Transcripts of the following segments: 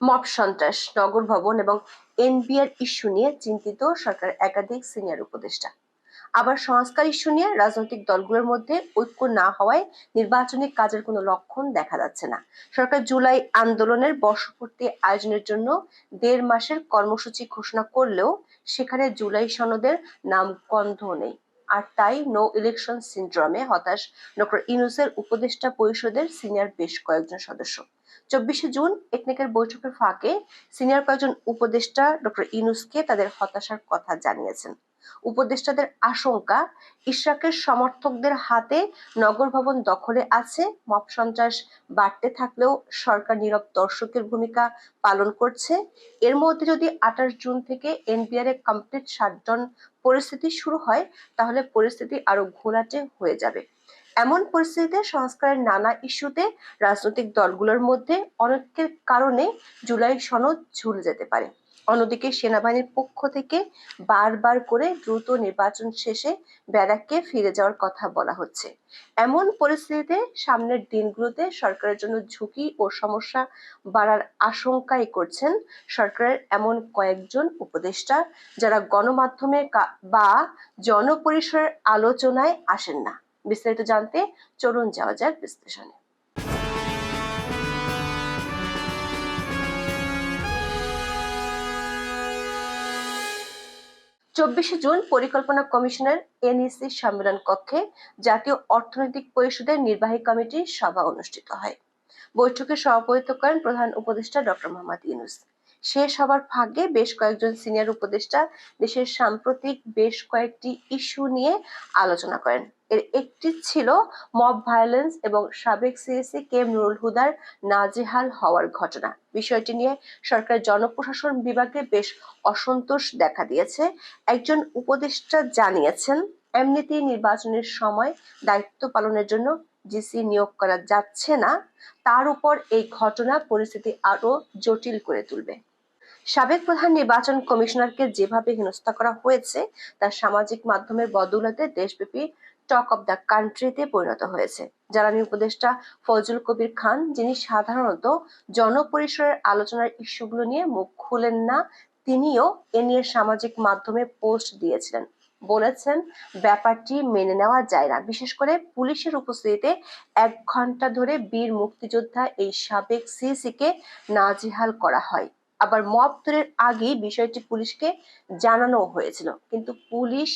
Mob সন্ত্রাস, নগর ভবন এবং এনবিআর ইস্যু নিয়ে চিন্তিত সরকার একাধিক সিনিয়র উপদেষ্টা। আবার সংস্কার ইস্যু নিয়ে রাজনৈতিক দলগুলোর মধ্যে ঐক্য না হওয়ায় নির্বাচনী কাজের কোনো লক্ষণ দেখা যাচ্ছে না। সরকার জুলাই আন্দোলনের বর্ষপূর্তি আয়োজনের জন্য দেড় মাসের কর্মসূচি ঘোষণা করলেও সেখানে জুলাই সনদের নাম গন্ধ নেই। আর তাই নো ইলেকশন সিন্ড্রোমে হতাশ ডক্টর ইনুসের উপদেষ্টা পরিষদের সিনিয়র বেশ কয়েকজন সদস্য। চব্বিশে জুন একনেকের বৈঠকের ফাঁকে সিনিয়র কয়েকজন উপদেষ্টা ডক্টর ইনুসকে তাদের হতাশার কথা জানিয়েছেন। উপদেষ্টাদের আশঙ্কা, ইশরাকের সমর্থকদের হাতে নগর ভবন দখলে আছে মপ সন্ত্রাস বাড়তে থাকলেও সরকার নীরব দর্শকের ভূমিকা পালন করছে। এর মধ্যে যদি আঠাশ জুন থেকে এনবিআর এ কমপ্লিট শাটডাউন পরিস্থিতি শুরু হয়, তাহলে পরিস্থিতি আরও ঘোলাটে হয়ে যাবে। এমন পরিস্থিতিতে সংস্কারের নানা ইস্যুতে রাজনৈতিক দলগুলোর মধ্যে অনেকের কারণে জুলাই সনদ ঝুলে যেতে পারে। অন্যদিকে সেনাবাহিনীর পক্ষ থেকে বারবার করে দ্রুত নির্বাচন শেষে ব্যারাককে ফিরে যাওয়ার কথা বলা হচ্ছে। এমন পরিস্থিতিতে সামনের দিনগুলোতে সরকারের জন্য ঝুঁকি ও সমস্যা বাড়ার আশঙ্কাই করছেন সরকারের এমন কয়েকজন উপদেষ্টা যারা গণমাধ্যমে বা জনপরিসরের আলোচনায় আসেন না। বিস্তারিত জানতে চলুন যাওয়া যাক বিশ্লেষণে। চব্বিশে জুন পরিকল্পনা কমিশনের এনইসি সম্মেলন কক্ষে জাতীয় অর্থনৈতিক পরিষদের নির্বাহী কমিটির সভা অনুষ্ঠিত হয়। বৈঠকে সভাপতিত্ব করেন প্রধান উপদেষ্টা ডক্টর মোহাম্মদ ইউনুস। সে সবার ভাগ্যে বেশ কয়েকজন সিনিয়র উপদেষ্টা দেশের সাম্প্রতিক বেশ কয়েকটি ইস্যু নিয়ে আলোচনা করেন। এর একটি ছিল মব ভায়োলেন্স এবং সাবেক সিএসি কে নুরুল হুদার নাজেহাল হওয়ার ঘটনা। বিষয়টি নিয়ে সরকার জনপ্রশাসন বিভাগে বেশ অসন্তোষ দেখা দিয়েছে। একজন উপদেষ্টা জানিয়েছেন, এমনিতেই নির্বাচনের সময় দায়িত্ব পালনের জন্য জিসি নিয়োগ করা যাচ্ছে না, তার উপর এই ঘটনা পরিস্থিতি আরও জটিল করে তুলবে। সাবেক প্রধান নির্বাচন কমিশনারকে যেভাবে হেনস্থা করা হয়েছে তা সামাজিক মাধ্যমের বদৌলতে দেশব্যাপী টক অব দ্য কান্ট্রিতে পরিণত হয়েছে জ্বালানি উপদেষ্টা ফজল কবির খান, যিনি সাধারণত জনপরিসরের আলোচনার ইস্যুগুলো নিয়ে মুখ খুলেন না, তিনিও এ নিয়ে সামাজিক মাধ্যমে পোস্ট দিয়েছিলেন। বলেছেন, ব্যাপারটি মেনে নেওয়া যায় না। বিশেষ করে পুলিশের উপস্থিতিতে এক ঘণ্টা ধরে বীর মুক্তিযোদ্ধা এই সাবেক সিসিকে নাজেহাল করা হয়। আবার মব তৈরির আগেই বিষয়টি পুলিশকে জানানো হয়েছিল। কিন্তু পুলিশ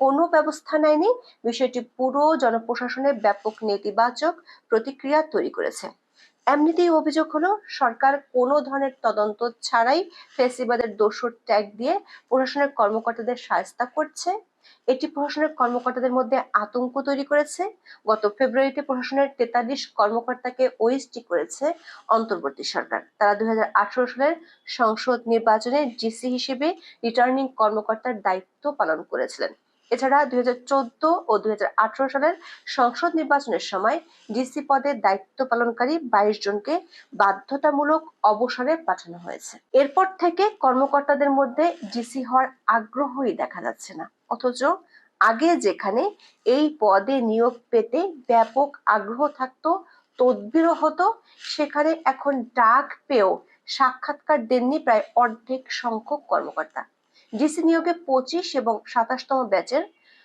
কোনো ব্যবস্থা নেয়নি। বিষয়টি পুরো জনপ্রশাসনে ব্যাপক নেতিবাচক প্রতিক্রিয়া তৈরি করেছে। এমনিতেই অভিযোগ হলো, সরকার কোনো ধরনের তদন্ত ছাড়াই ফেসিবাদের দোষর ট্যাগ দিয়ে প্রশাসনের কর্মকর্তাদের সায়স্তা করছে। এটি প্রশাসনের কর্মকর্তাদের মধ্যে আতঙ্ক তৈরি করেছে। গত ফেব্রুয়ারিতে প্রশাসনের তেতাল্লিশ কর্মকর্তাকে ওএসটি করেছে অন্তর্বর্তী সরকার। তারা দুই হাজার আঠারো সালের সংসদ নির্বাচনে ডিসি হিসেবে রিটার্নিং কর্মকর্তার দায়িত্ব পালন করেছিলেন। এছাড়া দুই হাজার চোদ্দ ও দুই হাজার আঠারো সালের সংসদ নির্বাচনের সময় ডিসি পদে দায়িত্ব পালনকারী বাইশ জনকে বাধ্যতামূলক অবসরে পাঠানো হয়েছে। এরপর থেকে কর্মকর্তাদের মধ্যে ডিসি হওয়ার আগ্রহই দেখা যাচ্ছে না। অথচ আগে যেখানে এই পদে নিয়োগ পেতে ব্যাপক আগ্রহ থাকতো, তদবিরও হতো, সেখানে এখন ডাক পেয়েও সাক্ষাৎকার দেননি প্রায় অর্ধেক সংখ্যক কর্মকর্তা। ডিসি নিয়োগে পঁচিশ এবং সাতাশতম ব্যাচের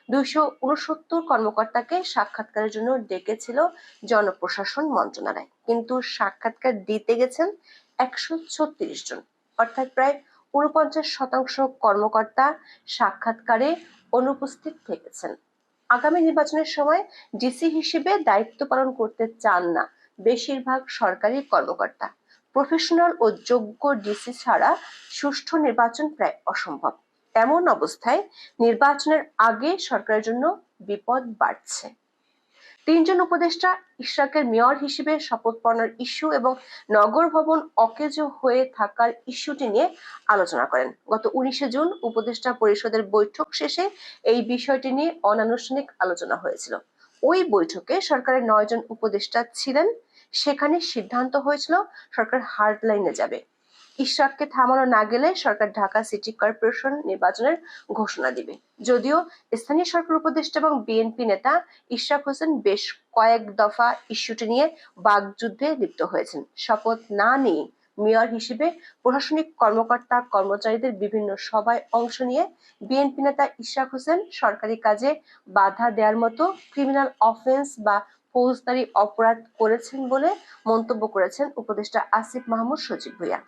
দুইশো উনসত্তর কর্মকর্তাকে সাক্ষাৎকারের জন্য ডেকেছিল জনপ্রশাসন মন্ত্রণালয়। কিন্তু সাক্ষাৎকার দিতে গেছেন একশো ছত্রিশ জন। অর্থাৎ প্রায় উনপঞ্চাশ শতাংশ কর্মকর্তা সাক্ষাৎকারে অনুপস্থিত থেকেছেন। আগামী নির্বাচনের সময় ডিসি হিসেবে দায়িত্ব পালন করতে চান না বেশিরভাগ সরকারি কর্মকর্তা। প্রফেশনাল ও যোগ্য ডিসি ছাড়া সুষ্ঠু নির্বাচন প্রায় অসম্ভব। এমন অবস্থায় নির্বাচনের আগে সরকারের জন্য বিপদ বাড়ছে। তিনজন উপদেষ্টা ইশরাকের মেয়র হিসেবে শপথ পড়ানোর ইস্যু এবং নগর ভবন অকেজ হয়ে থাকার ইস্যুটি নিয়ে আলোচনা করেন। গত উনিশে জুন উপদেষ্টা পরিষদের বৈঠক শেষে এই বিষয়টি নিয়ে অনানুষ্ঠানিক আলোচনা হয়েছিল। ওই বৈঠকে সরকারের নয়জন উপদেষ্টা ছিলেন। সেখানে সিদ্ধান্ত হয়েছিল সরকার হার্ড লাইনে যাবে। ইশরাককে থামানো না গেলে সরকার ঢাকা সিটি কর্পোরেশন নির্বাচনের ঘোষণা দিবে। যদিও স্থানীয় সরকার উপদেষ্টা এবং বিএনপি নেতা ইশরাক হোসেন বেশ কয়েক দফা ইস্যুটি নিয়ে বাগযুদ্ধে লিপ্ত হয়েছেন। শপথ না নিয়ে মেয়র হিসেবে প্রশাসনিক কর্মকর্তা, কর্মচারীদের বিভিন্ন সভায় অংশ নিয়ে বিএনপি নেতা ইশরাক হোসেন সরকারি কাজে বাধা দেওয়ার মতো ক্রিমিনাল অফেন্স বা ফৌজদারি অপরাধ করেছেন বলে মন্তব্য করেছেন উপদেষ্টা আসিফ মাহমুদ সজীব ভুইয়া।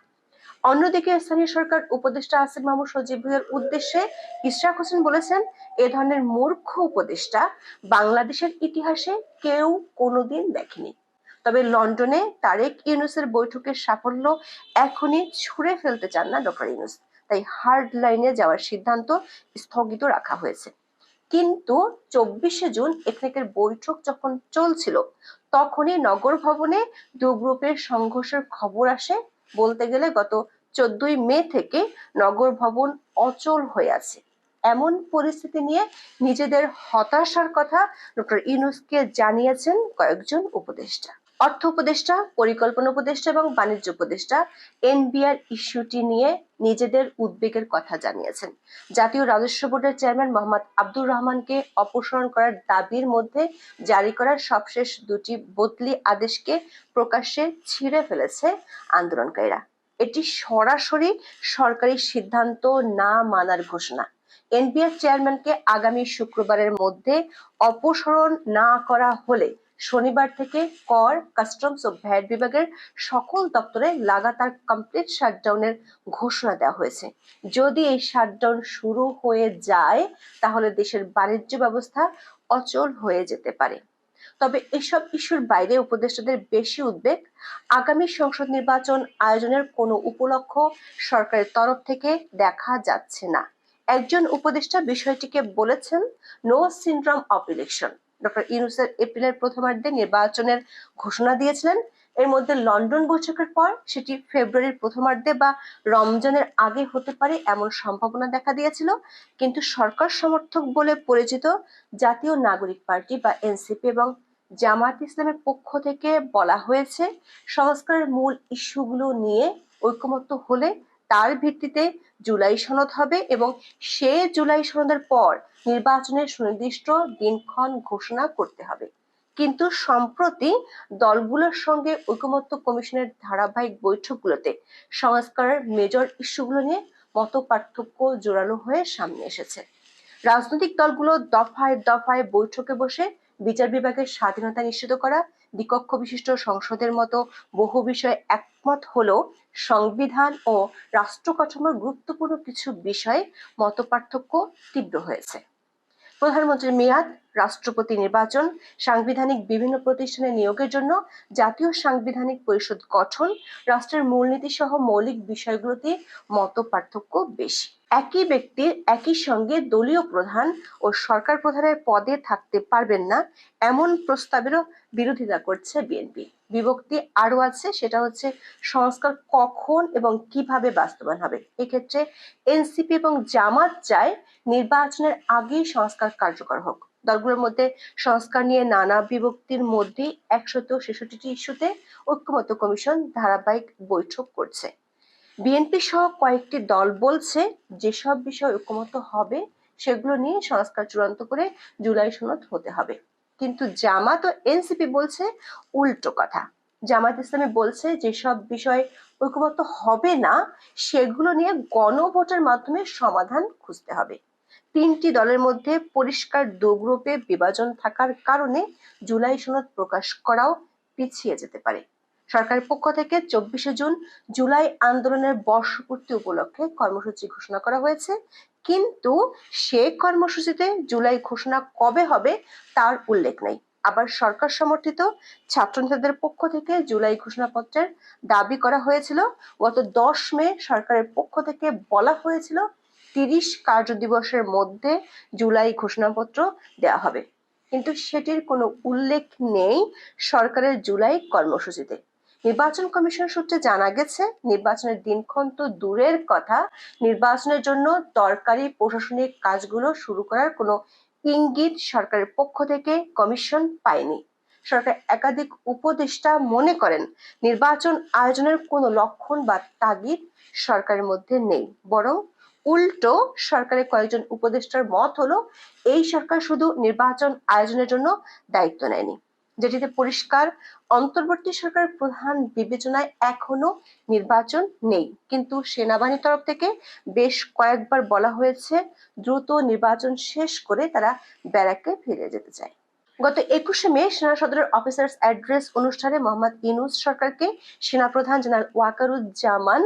অন্যদিকে স্থানীয় সরকার উপদেষ্টা আসিফ মাহমুদ সজীব ভুইয়ার উদ্দেশ্যে ইশরাক হোসেন বলেছেন, এ ধরনের মূর্খ উপদেষ্টা বাংলাদেশের ইতিহাসে কেউ কোনোদিন দেখেনি। তবে লন্ডনে তারেক ইউনুসের বৈঠকের সাফল্য এখনই ছুঁড়ে ফেলতে চান না ডক্টর ইউনুস। তাই হার্ড লাইনে যাওয়ার সিদ্ধান্ত স্থগিত রাখা হয়েছে। কিন্তু চব্বিশে জুন একনেকের বৈঠক যখন চলছিল, তখনই নগর ভবনে দু গ্রুপের সংঘর্ষের খবর আসে। বলতে গেলে গত চোদ্দই মে থেকে নগর ভবন অচল হয়ে আছে। এমন পরিস্থিতি নিয়ে নিজেদের হতাশার কথা ডক্টর ইনুসকে জানিয়েছেন কয়েকজন উপদেষ্টা। অর্থ উপদেষ্টা, পরিকল্পনা উপদেষ্টা এবং বাণিজ্য উপদেষ্টা এনবিআর ইস্যুটি নিয়ে নিজেদের উদ্বেগের কথা জানিয়েছেন। জাতীয় রাজস্ব বোর্ডের চেয়ারম্যান মোহাম্মদ আব্দুর রহমানকে অপসারণ করার দাবির মধ্যে জারি করার সবশেষ দুটি বদলি আদেশকে প্রকাশ্যে ছিঁড়ে ফেলেছে আন্দোলনকারীরা। এটি সরাসরি সরকারি সিদ্ধান্ত না মানার ঘোষণা। এনবিআর চেয়ারম্যানকে আগামী শুক্রবারের মধ্যে অপসারণ না করা হলে শনিবার থেকে কর কাস্টমস ও ভ্যাট বিভাগের সকল দপ্তরে লাগাতার কমপ্লিট শাটডাউনের ঘোষণা দেওয়া হয়েছে। যদি এই শাটডাউন শুরু হয়ে যায়, তাহলে দেশের বাণিজ্য ব্যবস্থা অচল হয়ে যেতে পারে। তবে এসব ইস্যুর বাইরে উপদেষ্টাদের বেশি উদ্বেগ। আগামী সংসদ নির্বাচন আয়োজনের কোনো উপলক্ষ সরকারের তরফ থেকে দেখা যাচ্ছে না। একজন উপদেষ্টা বিষয়টিকে বলেছেন no syndrome of election doctor ইউনুসের এপ্রিলের প্রথমার্ধে নির্বাচনের ঘোষণা দিয়েছিলেন। এর মধ্যে লন্ডন বৈঠকের পর সেটি ফেব্রুয়ারির প্রথমার্ধে বা রমজানের আগে হতে পারে এমন সম্ভাবনা দেখা দিয়েছিল। কিন্তু সরকার সমর্থক বলে পরিচিত জাতীয় নাগরিক পার্টি বা এনসিপি এবং জামাত ইসলামের পক্ষ থেকে বলা হয়েছে, সংস্কারের মূল ইস্যুগুলো নিয়ে ঐকমত্য হলে তার ভিত্তিতে জুলাই সনদ হবে এবং সে জুলাই সনদের পর নির্বাচনের সুনির্দিষ্ট দিনক্ষণ ঘোষণা করতে হবে। কিন্তু সম্প্রতি দলগুলোর সঙ্গে ঐকমত্য কমিশনের ধারাবাহিক বৈঠকগুলোতে সংস্কারের মেজর ইস্যুগুলো নিয়ে মত পার্থক্য জোরালো হয়ে সামনে এসেছে। রাজনৈতিক দলগুলো দফায় দফায় বৈঠকে বসে বিচার বিভাগের স্বাধীনতা নিশ্চিত করা দ্বিকক্ষ বিশিষ্ট সংসদের মতো বহু বিষয়ে একমত হলেও সংবিধান ও রাষ্ট্র কাঠামোর গুরুত্বপূর্ণ কিছু বিষয়ে মতপার্থক্য তীব্র হয়েছে। প্রধানমন্ত্রীর মেয়াদ, রাষ্ট্রপতি নির্বাচন, সাংবিধানিক বিভিন্ন প্রতিষ্ঠানে নিয়োগের জন্য জাতীয় সাংবিধানিক পরিষদ গঠন, রাষ্ট্রের মূলনীতি সহ মৌলিক বিষয়গুলোতে মত পার্থক্য বেশি। একই ব্যক্তি একই সঙ্গে দলীয় প্রধান ও সরকার প্রধানের পদে থাকতে পারবেন না, এমন প্রস্তাবেরও বিরোধিতা করছে বিএনপি। বিভক্তি আরও আছে, সেটা হচ্ছে সংস্কার কখন এবং কীভাবে বাস্তবায়ন হবে। এক্ষেত্রে এনসিপি এবং জামাত চায় নির্বাচনের আগেই সংস্কার কার্যকর হোক। দলগুলোর মধ্যে সংস্কার নিয়ে নানা বিভক্তির মধ্যে একশত ছেষট্টিটি ইস্যুতে ঐক্যমত্য কমিশন ধারাবাহিক বৈঠক করছে। বিএনপি সহ কয়েকটি দল বলছে যেসব বিষয় ঐক্যমত হবে, সেগুলো নিয়ে সংস্কার চূড়ান্ত করে জুলাই সনদ হতে হবে। কিন্তু জামাত ও এনসিপি বলছে উল্টো কথা। জামাত ইসলামী বলছে যেসব বিষয় ঐক্যমত হবে না, সেগুলো নিয়ে গণভোটের মাধ্যমে সমাধান খুঁজতে হবে। তিনটি দলের মধ্যে পরিষ্কার দু গ্রুপে বিভাজন থাকার কারণে জুলাই সনদ প্রকাশ করাও পিছিয়ে যেতে পারে। সরকারের পক্ষ থেকে চব্বিশে জুন জুলাই আন্দোলনের বর্ষপূর্তি উপলক্ষে কর্মসূচি ঘোষণা করা হয়েছে। কিন্তু সে কর্মসূচিতে জুলাই ঘোষণা কবে হবে তার উল্লেখ নেই। আবার সরকার সমর্থিত ছাত্র নেতাদের পক্ষ থেকে জুলাই ঘোষণাপত্রের দাবি করা হয়েছিল। গত দশ মে সরকারের পক্ষ থেকে বলা হয়েছিল, তিরিশ কার্য দিবসের মধ্যে জুলাই ঘোষণাপত্র দেওয়া হবে। কিন্তু সেটির কোনো উল্লেখ নেই সরকারের জুলাই কর্মসূচিতে। নির্বাচন কমিশন সূত্রে জানা গেছে, নির্বাচনের দিনক্ষণ তো দূরের কথা। নির্বাচনের জন্য দরকারি প্রশাসনিক কাজগুলো শুরু করার কোনো ইঙ্গিত সরকারের পক্ষ থেকে কমিশন পায়নি। সরকার একাধিক উপদেষ্টা মনে করেন, নির্বাচন আয়োজনের কোনো লক্ষণ বা তাগিদ সরকারের মধ্যে নেই। বরং উল্টো, সরকারের কয়েকজন উপদেষ্টার মত হলো, এই সরকার শুধু নির্বাচন আয়োজনের জন্য দায়িত্ব নেয়নি। যেটিতে পরিষ্কার অন্তর্বর্তী সরকারের প্রধান বিবেচনায় এখনও নির্বাচন নেই। কিন্তু সেনাবাহিনীর তরফ থেকে বেশ কয়েকবার বলা হয়েছে, দ্রুত নির্বাচন শেষ করে তারা ব্যারাকে ফিরে যেতে চায়। গত একুশে মে সেনা সদরের অফিসার্স অ্যাড্রেস অনুষ্ঠানে মোহাম্মদ ইনুস সরকারকে সেনাপ্রধান জেনারেল ওয়াকারুজ্জামান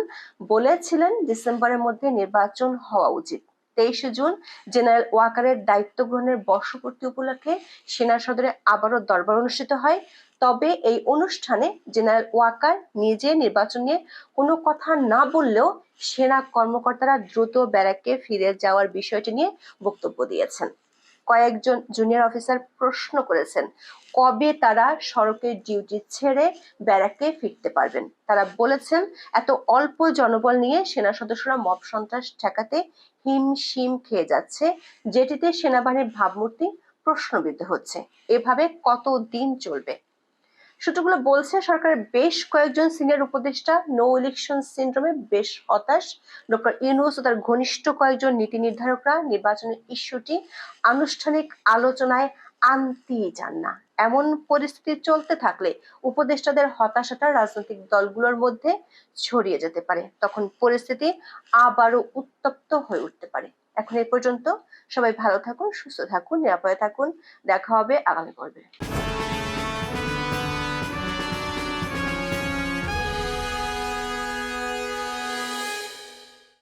বলেছিলেন, ডিসেম্বরের মধ্যে নির্বাচন হওয়া উচিত। তেইশে জুন জেনারেল ওয়াকারের দায়িত্ব গ্রহণের বর্ষপূর্তি উপলক্ষে সেনা সদরে আবারও দরবার অনুষ্ঠিত হয়। তবে এই অনুষ্ঠানে জেনারেল ওয়াকার নিজে নির্বাচন নিয়ে কোনো কথা না বললেও সেনা কর্মকর্তারা দ্রুত ব্যারাকে ফিরে যাওয়ার বিষয়টি নিয়ে বক্তব্য দিয়েছেন। কয়েকজন জুনিয়র অফিসার প্রশ্ন করেছেন কবে তারা সড়কের ডিউটি ছেড়ে ব্যারাকে ফিরতে পারবেন? তারা বলেছেন, এত অল্প জনবল নিয়ে সেনা সদস্যরা মব সন্ত্রাস ঠেকাতে হিমশিম খেয়ে যাচ্ছে, যেটিতে সেনাবাহিনীর ভাবমূর্তি প্রশ্নবিদ্ধ হচ্ছে। এভাবে কত দিন চলবে? সূত্রগুলো বলছে, সরকারের বেশ কয়েকজন সিনিয়র উপদেষ্টা, নো ইলেকশন সিন্ড্রোমে বেশ হতাশ। ডক্টর ইউনুস ও তার ঘনিষ্ঠ কয়েকজন নীতি নির্ধারকরা নির্বাচনের ইস্যুটি আনুষ্ঠানিক আলোচনায় আনতেই চান না। এমন পরিস্থিতি চলতে থাকলে উপদেষ্টাদের হতাশাটা রাজনৈতিক দলগুলোর মধ্যে ছড়িয়ে যেতে পারে। তখন পরিস্থিতি আবারও উত্তপ্ত হয়ে উঠতে পারে। এখন এই পর্যন্ত সবাই ভালো থাকুন, সুস্থ থাকুন, নিরাপদে থাকুন। দেখা হবে আগামী পর্বে।